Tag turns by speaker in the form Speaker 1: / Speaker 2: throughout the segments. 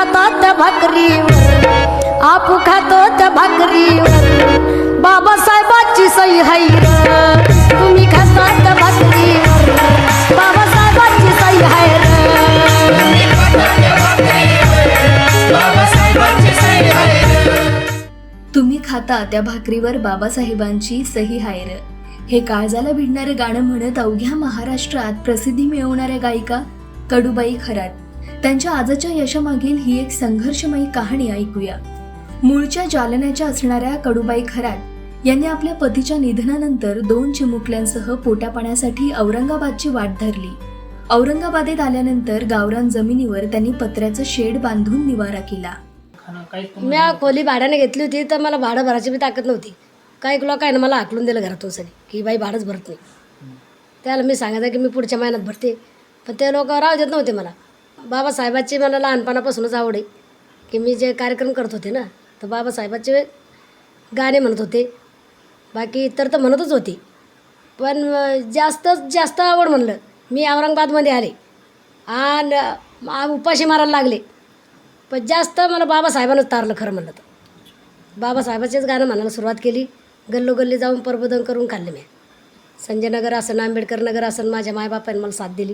Speaker 1: खाता त्या भाकरीवर. आपू खातो त्या भाकरीवर. बाबासाहेबाची सही हाय र. तुम्ही खाता त्या भाकरीवर. बाबासाहेबाची सही हाय र.
Speaker 2: तुम्ही खाता त्या भाकरीवर बाबासाहेबांची सही हायर हे काळजाला भिडणारे गाणं म्हणत अवघ्या महाराष्ट्रात प्रसिद्धी मिळवणाऱ्या गायिका कडूबाई खरात. त्यांच्या आजच्या यशामागील ही एक संघर्षमयी कहाणी ऐकूया. मूळच्या जालन्याच्या असणाऱ्या कडूबाई खरात यांनी आपल्या पतीच्या निधनानंतर दोन चिमुकल्यांसह पोटापाण्यासाठी औरंगाबादची वाट धरली. औरंगाबादेत आल्यानंतर गावरान जमिनीवर त्यांनी पत्र्याचं शेड बांधून निवारा केला.
Speaker 1: मी खोली भाड्याने घेतली होती तर मला भाडं भरायची मी ताकद नव्हती. काही लोक आहे ना मला हाकलून दिलं घरातून सगळे की बाई भाडंच भरत नाही. त्याला मी सांगायचं की मी पुढच्या महिन्यात भरते. पण ते लोक राहू देत नव्हते मला. बाबासाहेबाची मला लहानपणापासूनच आवड आहे. की मी जे कार्यक्रम करत होते ना तर बाबासाहेबाचे गाणे म्हणत होते. बाकी इतर तर म्हणतच होती. पण जास्तच जास्त आवड म्हणलं. मी औरंगाबादमध्ये आले. आणि उपाशी मारायला लागले. पण जास्त मला बाबासाहेबांनाच तारलं खरं म्हणलं तर. बाबासाहेबाचेच गाणं म्हणायला सुरुवात केली. गल्लोगल्ली जाऊन प्रबोधन करून खाल्ले मी. संजय नगर असन आंबेडकर नगर असन माझ्या मायबापाने मला साथ दिली.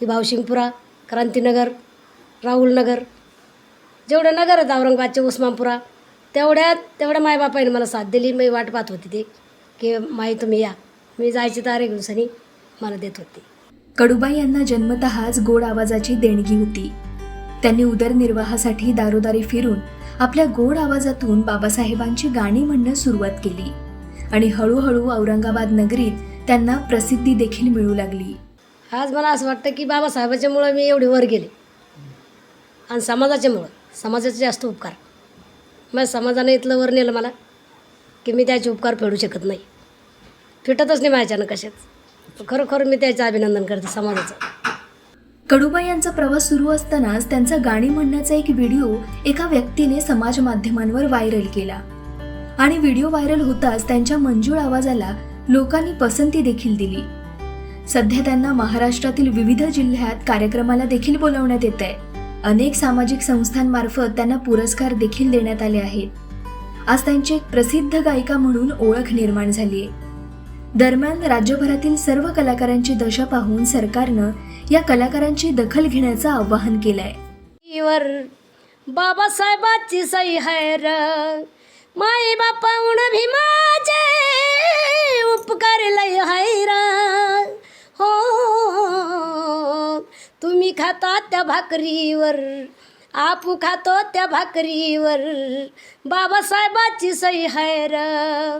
Speaker 1: ही भावशिंगपुरा क्रांतीनगर राहुल नगर जेवढे नगर आहेत औरंगाबादचे उस्मानपुरा तेवढ्या तेवढ्या मायबापाने मला साथ दिली. मी वाट पाहत होती ते की माई तुम्ही या. मी जायची तारीख दिवसांनी मला देत होती.
Speaker 2: कडुबाई यांना जन्मतःच गोड आवाजाची देणगी होती. त्यांनी उदरनिर्वाहासाठी दारोदारी फिरून आपल्या गोड आवाजातून बाबासाहेबांची गाणी म्हणणं सुरुवात केली. आणि हळूहळू औरंगाबाद नगरीत त्यांना प्रसिद्धी देखील मिळू लागली.
Speaker 1: आज मला असं वाटतं की बाबासाहेबाच्यामुळं मी एवढी वर गेले. आणि समाजाच्यामुळं. समाजाचे जास्त उपकार. मग समाजाने इथलं वर नेलं मला की मी त्याचे उपकार फेडू शकत नाही. फिटतच नाही माझ्यानं कशाच. खरोखर मी त्याचं अभिनंदन करते समाजाचं.
Speaker 2: कडुबा यांचा प्रवास सुरू असतानाच त्यांचा गाणी म्हणण्याचा एक व्हिडिओ एका व्यक्तीने समाज माध्यमांवर व्हायरल केला. आणि व्हिडिओ व्हायरल होताच त्यांच्या मंजूळ आवाजाला लोकांनी पसंती देखील दिली. सध्या त्यांना महाराष्ट्रातील विविध जिल्ह्यात कार्यक्रमाला देखील बोलावण्यात येत आहे अनेक सामाजिक संस्थांमार्फत त्यांना पुरस्कार देखील देण्यात आले आहेत. आज त्यांची एक प्रसिद्ध गायिका म्हणून ओळख निर्माण झाली आहे दरम्यान राज्यभरातील सर्व कलाकारांची दशा पाहून सरकारनं या कलाकारांची दखल घेण्याचं आवाहन केलंय.
Speaker 1: बाबासाहेबाची सई हाय र. माई बापा उपकार लय तुम्ही त्या भाकरीवर. आपू खातो त्या भाकरीवर. बाबासाहेबाची सही हैर र.